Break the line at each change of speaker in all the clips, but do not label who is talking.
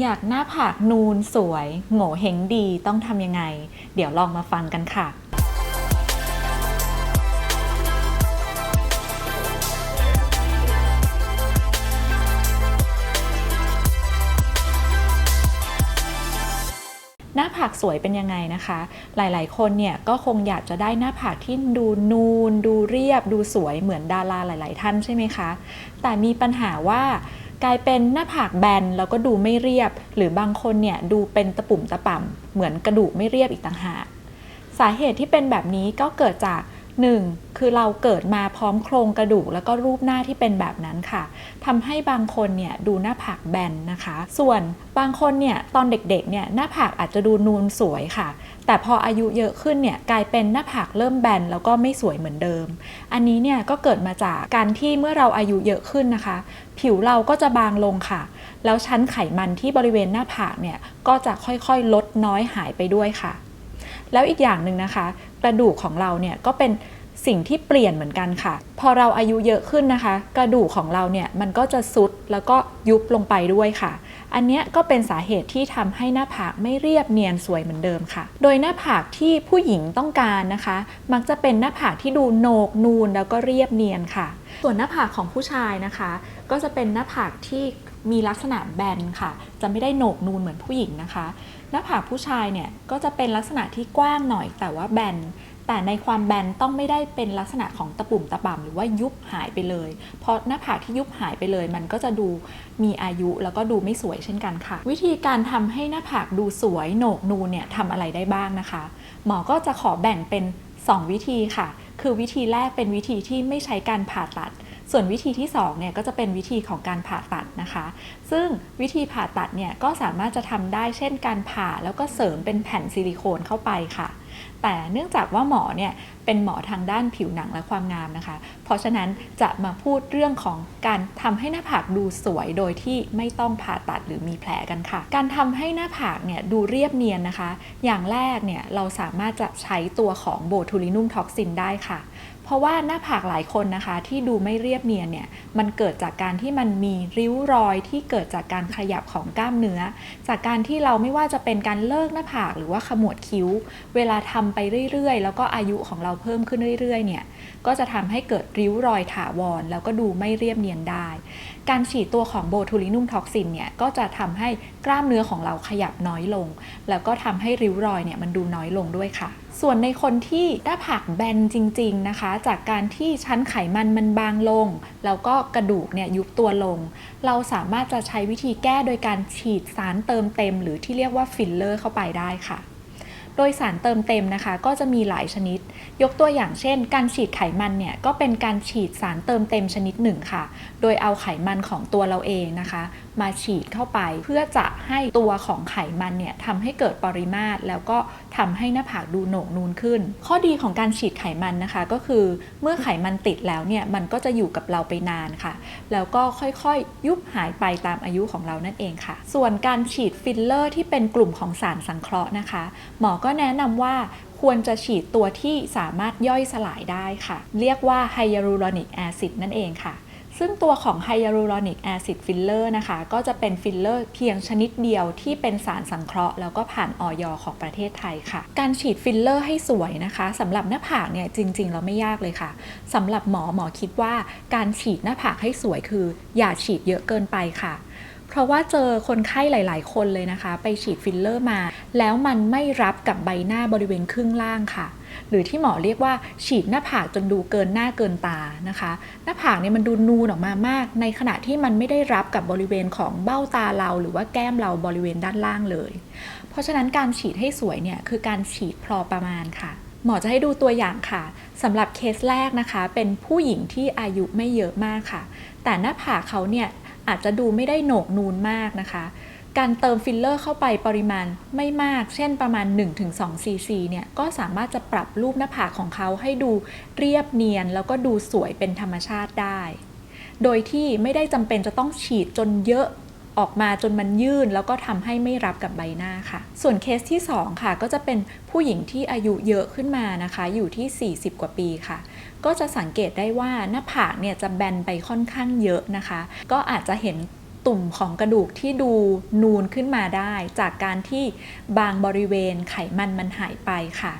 อยากหน้าผากนูนสวย โง่เฮงดีต้องทำยังไง เดี๋ยวลองมาฟังกันค่ะ หน้าผากสวยเป็นยังไงนะคะ หลายๆ คนเนี่ยก็คงอยากจะได้หน้าผากที่ดูนูน ดูเรียบ ดูสวยเหมือนดาราหลาย ๆ ท่านใช่ไหมคะ แต่มีปัญหาว่า กลายเป็นหน้าผากแบนแล้วก็ดูไม่เรียบ หรือบางคนเนี่ยดูเป็นตะปุ่มตะป่ำเหมือนกระดูกไม่เรียบอีกต่างหาก สาเหตุที่เป็นแบบนี้ก็เกิดจาก 1. คือเราเกิดมาพร้อมโครงกระดูกแล้วก็รูปหน้าที่เป็นแบบนั้นค่ะทำให้บางคนเนี่ยดูหน้าผากแบนนะคะ ส่วนบางคนเนี่ยตอนเด็กๆเนี่ยหน้าผากอาจจะดูนูนสวยค่ะ แต่พออายุเยอะขึ้นเนี่ยกลายเป็นหน้าผากเริ่มแบนแล้วก็ไม่สวยเหมือนเดิม อันนี้เนี่ยก็เกิดมาจากการที่เมื่อเราอายุเยอะขึ้นนะคะ ผิวเราก็จะบางลงค่ะ แล้วชั้นไขมันที่บริเวณหน้าผากเนี่ยก็จะค่อยๆ ลดน้อยหายไปด้วยค่ะแล้วอีกอย่างหนึ่งนะคะ กระดูกของเราเนี่ยก็เป็นสิ่งที่เปลี่ยนเหมือนกันค่ะ พอเราอายุเยอะขึ้นนะคะ กระดูกของเราเนี่ยมันก็จะซุดแล้วก็ยุบลงไปด้วยค่ะ อันนี้ก็เป็นสาเหตุที่ทำให้หน้าผากไม่เรียบเนียนสวยเหมือนเดิมค่ะ โดยหน้าผากที่ผู้หญิงต้องการนะคะ มักจะเป็นหน้าผากที่ดูโหนกนูนแล้วก็เรียบเนียนค่ะ ส่วนหน้าผากของผู้ชายนะคะ ก็จะเป็นหน้าผากที่ มีลักษณะแบนค่ะ จะไม่ได้โหนกนูนเหมือนผู้หญิงนะคะ หน้าผากผู้ชายเนี่ยก็จะเป็นลักษณะที่กว้างหน่อยแต่ว่าแบน แต่ในความแบนต้องไม่ได้เป็นลักษณะของตะปุ่มตะป่ำหรือว่ายุบหายไปเลย เพราะหน้าผากที่ยุบหายไปเลย มันก็จะดูมีอายุแล้วก็ดูไม่สวยเช่นกันค่ะ วิธีการทำให้หน้าผากดูสวยโหนกนูนเนี่ยทำอะไรได้บ้างนะคะ หมอก็จะขอแบ่งเป็น 2 วิธีค่ะ คือวิธีแรกเป็นวิธีที่ไม่ใช้การผ่าตัด ส่วนวิธีที่2เนี่ยก็จะเป็นวิธีของการผ่าตัดนะคะ ซึ่งวิธีผ่าตัดเนี่ยก็สามารถจะทำได้เช่นการผ่าแล้วก็เสริมเป็นแผ่นซิลิโคนเข้าไปค่ะ แต่เนื่องจากว่าหมอเนี่ยเป็นหมอทางด้านผิวหนังและความงามนะคะ เพราะฉะนั้นจะมาพูดเรื่องของการทำให้หน้าผากดูสวยโดยที่ไม่ต้องผ่าตัดหรือมีแผลกันค่ะ การทำให้หน้าผากเนี่ยดูเรียบเนียนนะคะ อย่างแรกเนี่ยเราสามารถจะใช้ตัวของโบทูลินุมท็อกซินได้ค่ะเพราะว่าหน้าผากหลายคนนะคะที่ดูไม่เรียบเนียนเนี่ยมันเกิดจากการที่มันมีริ้วรอยที่เกิดจากการขยับของกล้ามเนื้อ จากการที่เราไม่ว่าจะเป็นการเลิกหน้าผากหรือว่าขมวดคิ้ว เวลาทำไปเรื่อยๆ แล้วก็อายุของเราเพิ่มขึ้นเรื่อยๆ เนี่ย ก็จะทำให้เกิดริ้วรอยถาวร แล้วก็ดูไม่เรียบเนียนได้ การฉีดตัวของโบทูลินุมท็อกซินเนี่ย ก็จะทำให้กล้ามเนื้อของเราขยับน้อยลง แล้วก็ทำให้ริ้วรอยเนี่ยมันดูน้อยลงด้วยค่ะ ส่วนในคนที่หน้าผากแบนจริง ๆ นะคะ จากการที่ชั้นไขมันมันบางลง แล้วก็กระดูกเนี่ยยุบตัวลง เราสามารถจะใช้วิธีแก้โดยการฉีดสารเติมเต็ม หรือที่เรียกว่าฟิลเลอร์เข้าไปได้ค่ะ โดยสารเติมเต็มนะคะ ก็จะมีหลายชนิด ยกตัวอย่างเช่น การฉีดไขมันเนี่ยก็เป็นการฉีดสารเติมเต็มชนิดหนึ่งค่ะ โดยเอาไขมันของตัวเราเองนะคะ มาฉีดเข้าไป เพื่อจะให้ตัวของไขมันเนี่ยทำให้เกิดปริมาตร แล้วก็ทำให้หน้าผากดูโหนกนูนขึ้น ข้อดีของการฉีดไขมันนะคะก็คือเมื่อไขมันติดแล้วเนี่ยมันก็จะอยู่กับเราไปนานค่ะ แล้วก็ค่อยๆ ยุบหายไปตามอายุของเรานั่นเองค่ะ ส่วนการฉีดฟิลเลอร์ที่เป็นกลุ่มของสารสังเคราะห์นะคะ หมอก็แนะนำว่าควรจะฉีดตัวที่สามารถย่อยสลายได้ค่ะ เรียกว่าไฮยาลูรอนิกแอซิดนั่นเองค่ะ ซึ่งตัวของไฮยาลูรอนิกแอซิดฟิลเลอร์นะคะ ก็จะเป็นฟิลเลอร์เพียงชนิดเดียวที่เป็นสารสังเคราะห์แล้วก็ผ่านออยของประเทศไทยค่ะ การฉีดฟิลเลอร์ให้สวยนะคะสำหรับหน้าผากเนี่ยจริงๆเราไม่ยากเลยค่ะสำหรับหมอหมอคิดว่าการฉีดหน้าผากให้สวยคือ อย่าฉีดเยอะเกินไปค่ะเพราะว่าเจอคนไข้หลาย ๆ คนเลยนะคะ ไปฉีดฟิลเลอร์มา แล้วมันไม่รับกับใบหน้าบริเวณครึ่งล่างค่ะ หรือที่หมอเรียกว่าฉีดหน้าผากจนดูเกินหน้าเกินตานะคะ หน้าผากเนี่ยมันดูนูนออกมามาก ในขณะที่มันไม่ได้รับกับบริเวณของเบ้าตาเรา หรือว่าแก้มเราบริเวณด้านล่างเลย เพราะฉะนั้นการฉีดให้สวยเนี่ยคือการฉีดพอประมาณค่ะหมอจะให้ดูตัวอย่างค่ะสำหรับเคสแรกนะคะ เป็นผู้หญิงที่อายุไม่เยอะมากค่ะ แต่หน้าผากเขาเนี่ยอาจจะดูไม่ได้โหนกนูนมากนะคะ การเติมฟิลเลอร์เข้าไปปริมาณไม่มาก เช่นประมาณ 1-2ซีซีเนี่ยก็สามารถจะปรับรูปหน้าผากของเขาให้ดูเรียบเนียน แล้วก็ดูสวยเป็นธรรมชาติได้ โดยที่ไม่ได้จำเป็นจะต้องฉีดจนเยอะออกมาจนมันยื่นแล้วก็ทำให้ไม่รับกับใบหน้าค่ะ ส่วนเคสที่ 2 ค่ะ ก็จะเป็นผู้หญิงที่อายุเยอะขึ้นมานะคะ อยู่ที่ 40 กว่าปีค่ะ ก็จะสังเกตได้ว่าหน้าผากเนี่ยจะแบนไปค่อนข้างเยอะนะคะ ก็อาจจะเห็น ตุ่มของกระดูกที่ดูนูนขึ้นมาได้ จากการที่บางบริเวณไขมันมันหายไปค่ะ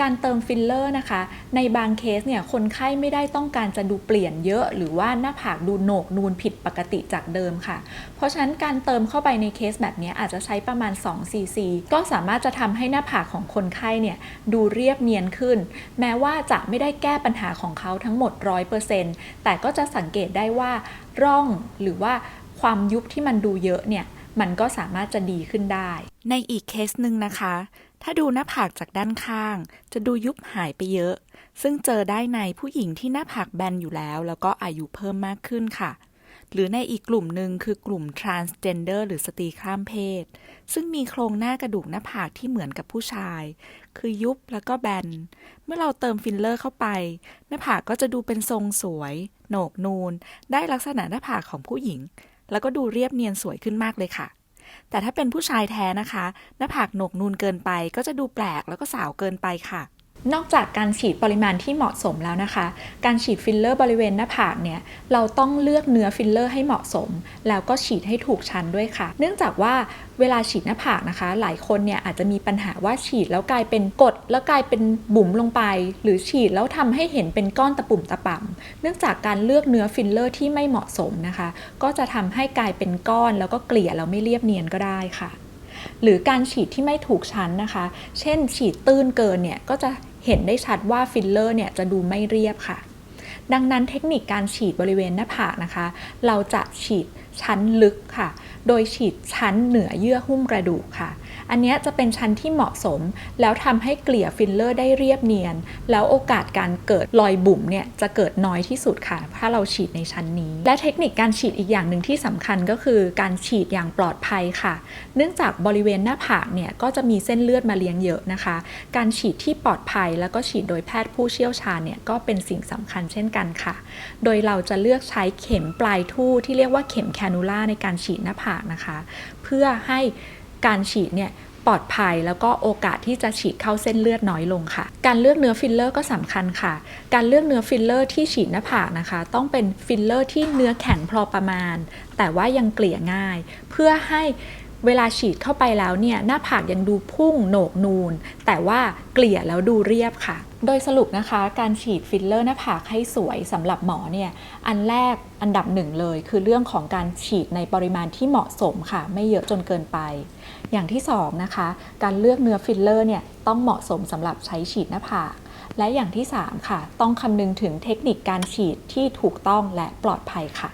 การเติมฟิลเลอร์นะคะ ในบางเคสเนี่ยคนไข้ไม่ได้ต้องการจะดูเปลี่ยนเยอะหรือว่าหน้าผากดูโหนกนูนผิดปกติจากเดิมค่ะ เพราะฉะนั้นการเติมเข้าไปในเคสแบบนี้อาจจะใช้ประมาณ2 cc ก็สามารถจะทำให้หน้าผากของคนไข้เนี่ยดูเรียบเนียนขึ้น แม้ว่าจะไม่ได้แก้ปัญหาของเขาทั้งหมด 100%แต่ก็จะสังเกตได้ว่าร่องหรือว่า ความยุบที่มันดูเยอะเนี่ยมันก็สามารถจะดีขึ้นได้ ในอีกเคสหนึ่งนะคะ ถ้าดูหน้าผากจากด้านข้าง จะดูยุบหายไปเยอะ ซึ่งเจอได้ในผู้หญิงที่หน้าผากแบนอยู่แล้ว แล้วก็อายุเพิ่มมากขึ้นค่ะ หรือในอีกกลุ่มหนึ่งคือกลุ่ม transgender หรือสตรีข้ามเพศ ซึ่งมีโครงหน้ากระดูกหน้าผากที่เหมือนกับผู้ชาย คือยุบแล้วก็แบน เมื่อเราเติมฟิลเลอร์เข้าไป หน้าผากก็จะดูเป็นทรงสวย โหนกนูน ได้ลักษณะหน้าผากของผู้หญิง แล้วก็ดูเรียบเนียนสวยขึ้นมากเลยค่ะ แต่ถ้าเป็นผู้ชายแท้นะคะ หน้าผากโหนกนูนเกินไปก็จะดูแปลกแล้วก็สาวเกินไปค่ะ นอกจากการฉีดปริมาณที่เหมาะสมแล้วนะคะ การฉีดฟิลเลอร์บริเวณหน้าผากเนี่ยเราต้องเลือกเนื้อฟิลเลอร์ให้เหมาะสม แล้วก็ฉีดให้ถูกชั้นด้วยค่ะ เนื่องจากว่าเวลาฉีดหน้าผากนะคะ หลายคนเนี่ยอาจจะมีปัญหาว่าฉีดแล้วกลายเป็นกดแล้วกลายเป็นบุ๋มลงไป หรือฉีดแล้วทำให้เห็นเป็นก้อนตะปุ่มตะป่ำเนื่องจากการเลือกเนื้อฟิลเลอร์ที่ไม่เหมาะสมนะคะ ก็จะทำให้กลายเป็นก้อนแล้วก็เกลี่ยแล้วไม่เรียบเนียนก็ได้ค่ะหรือการฉีดที่ไม่ถูกชั้นนะคะ เช่นฉีดตื้นเกินเนี่ยก็จะ เห็นได้ชัดว่าฟิลเลอร์เนี่ยจะดูไม่เรียบค่ะ ดังนั้นเทคนิคการฉีดบริเวณหน้าผากนะคะ เราจะฉีดชั้นลึกค่ะ โดยฉีดชั้นเหนือเยื่อหุ้มกระดูกค่ะ อันนี้จะเป็นชั้นที่เหมาะสม แล้วทำให้เกลี่ยฟิลเลอร์ได้เรียบเนียน แล้วโอกาสการเกิดรอยบุ๋มเนี่ยจะเกิดน้อยที่สุดค่ะ ถ้าเราฉีดในชั้นนี้ และเทคนิคการฉีดอีกอย่างหนึ่งที่สำคัญก็คือการฉีดอย่างปลอดภัยค่ะ เนื่องจากบริเวณหน้าผากเนี่ยก็จะมีเส้นเลือดมาเลี้ยงเยอะนะคะ การฉีดที่ปลอดภัยแล้วก็ฉีดโดยแพทย์ผู้เชี่ยวชาญเนี่ยก็เป็นสิ่งสำคัญเช่นกันค่ะ โดยเราจะเลือกใช้เข็มปลายทู่ที่เรียกว่าเข็มแคนูล่าในการฉีดหน้าผากนะคะ เพื่อให้การฉีดเนี่ยปลอดภัยแล้วก็โอกาสที่จะฉีดเข้าเส้นเลือดน้อยลงค่ะ การเลือกเนื้อฟิลเลอร์ก็สำคัญค่ะ การเลือกเนื้อฟิลเลอร์ที่ฉีดหน้าผากนะคะ ต้องเป็นฟิลเลอร์ที่เนื้อแข็งพอประมาณ แต่ว่ายังเกลี่ยง่าย เพื่อให้เวลาฉีดเข้าไปแล้วเนี่ยหน้าผากยังดูพุ่งโหนกนูน แต่ว่าเกลี่ยแล้วดูเรียบค่ะ โดยสรุปนะคะการฉีดฟิลเลอร์หน้าผากให้สวยสำหรับหมอเนี่ยอันแรกอันดับหนึ่งเลย คือเรื่องของการฉีดในปริมาณที่เหมาะสมค่ะ ไม่เยอะจนเกินไป อย่างที่สองนะคะการเลือกเนื้อฟิลเลอร์เนี่ยต้องเหมาะสมสำหรับใช้ฉีดหน้าผากและอย่างที่สามค่ะ ต้องคำนึงถึงเทคนิคการฉีดที่ถูกต้องและปลอดภัยค่ะ